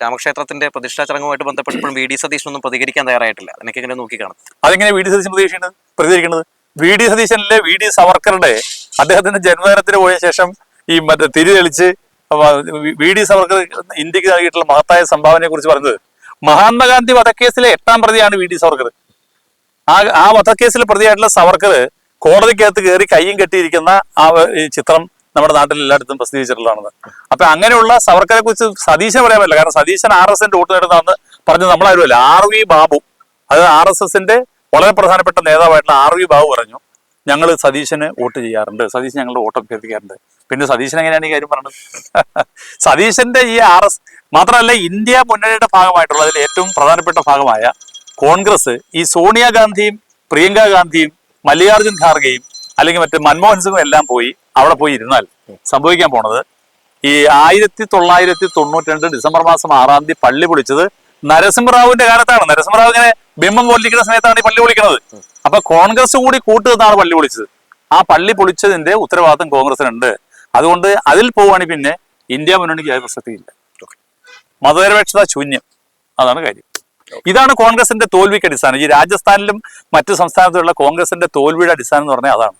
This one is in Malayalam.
രാമക്ഷേത്രത്തിന്റെ പ്രതിഷ്ഠാ ചടങ്ങുമായിട്ട് ബന്ധപ്പെട്ടപ്പോഴും വി ഡി സതീശനൊന്നും പ്രതികരിക്കാൻ തയ്യാറായിട്ടില്ല. അതിനൊക്കെ ഇങ്ങനെ നോക്കിക്കാണും. അതെങ്ങനെ വി ഡി സതീശൻ പ്രതികരിക്കുന്നത് പ്രതികരിക്കുന്നത്? വി ഡി സതീശനിലെ വി ഡി സവർക്കറുടെ അദ്ദേഹത്തിന്റെ ജന്മദിനത്തിന് പോയ ശേഷം ഈ മറ്റേ തിരിതെളിച്ച് വി- ഡി സവർക്കർ ഇന്ത്യയ്ക്ക് നൽകിയിട്ടുള്ള മഹത്തായ സംഭാവനയെ കുറിച്ച് പറഞ്ഞത് മഹാത്മാഗാന്ധി വധക്കേസിലെ എട്ടാം പ്രതിയാണ് വി ഡി സവർക്കർ. ആ ആ വധക്കേസിലെ പ്രതിയായിട്ടുള്ള സവർക്കർ കോടതിക്കകത്ത് കയറി കയ്യും കെട്ടിയിരിക്കുന്ന ആ ചിത്രം നമ്മുടെ നാട്ടിൽ എല്ലായിടത്തും പ്രസിദ്ധീകരിച്ചിട്ടുള്ളതാണ് അപ്പൊ അങ്ങനെയുള്ള സവർക്കറെ കുറിച്ച് സതീശൻ പറയാൻ പറ്റില്ല. കാരണം സതീശൻ ആർ എസ് എന്റെ വോട്ട് നേടുന്നതെന്ന് പറഞ്ഞത് നമ്മളാരുമല്ല. ആർ വി ബാബു അത് ആർ എസ് എസിന്റെ വളരെ പ്രധാനപ്പെട്ട നേതാവായിട്ടുള്ള ആർ വി ബാബു പറഞ്ഞു ഞങ്ങൾ സതീശന് വോട്ട് ചെയ്യാറുണ്ട്. സതീശൻ ഞങ്ങൾ വോട്ട് അഭ്യർത്ഥിക്കാറുണ്ട്. പിന്നെ സതീശൻ എങ്ങനെയാണ് ഈ കാര്യം പറഞ്ഞത്? സതീശന്റെ ഈ ആർ എസ് മാത്രമല്ല ഇന്ത്യ മുന്നണിയുടെ ഭാഗമായിട്ടുള്ള അതിൽ ഏറ്റവും പ്രധാനപ്പെട്ട ഭാഗമായ കോൺഗ്രസ് ഈ സോണിയാഗാന്ധിയും പ്രിയങ്ക ഗാന്ധിയും മല്ലികാർജുൻ ഖാർഗെയും അല്ലെങ്കിൽ മറ്റേ മൻമോഹൻ സിംഗും എല്ലാം പോയി അവിടെ പോയി ഇരുന്നാൽ സംഭവിക്കാൻ പോണത് ഈ ആയിരത്തി തൊള്ളായിരത്തി തൊണ്ണൂറ്റി രണ്ട് ഡിസംബർ മാസം ആറാം തീയതി പള്ളി പൊളിച്ചത് നരസിംഹറാവുവിന്റെ കാലത്താണ്. നരസിംഹറാവു ഇങ്ങനെ ബിംബം പൊളിക്കുന്ന സമയത്താണ് ഈ പള്ളി പൊളിക്കുന്നത്. അപ്പൊ കോൺഗ്രസ് കൂടി കൂട്ടുനിന്നാണ് പള്ളി പൊളിച്ചത്. ആ പള്ളി പൊളിച്ചതിന്റെ ഉത്തരവാദിത്തം കോൺഗ്രസിനുണ്ട്. അതുകൊണ്ട് അതിൽ പോവുകയാണെങ്കിൽ പിന്നെ ഇന്ത്യ മുന്നണിക്ക് അത് പ്രസക്തിയില്ല മതനിരപേക്ഷത ശൂന്യം. അതാണ് കാര്യം. ഇതാണ് കോൺഗ്രസിന്റെ തോൽവിക്ക് അടിസ്ഥാനം. ഈ രാജസ്ഥാനിലും മറ്റു സംസ്ഥാനത്തുള്ള കോൺഗ്രസിന്റെ തോൽവിയുടെ അടിസ്ഥാനം എന്ന് പറഞ്ഞാൽ അതാണ്.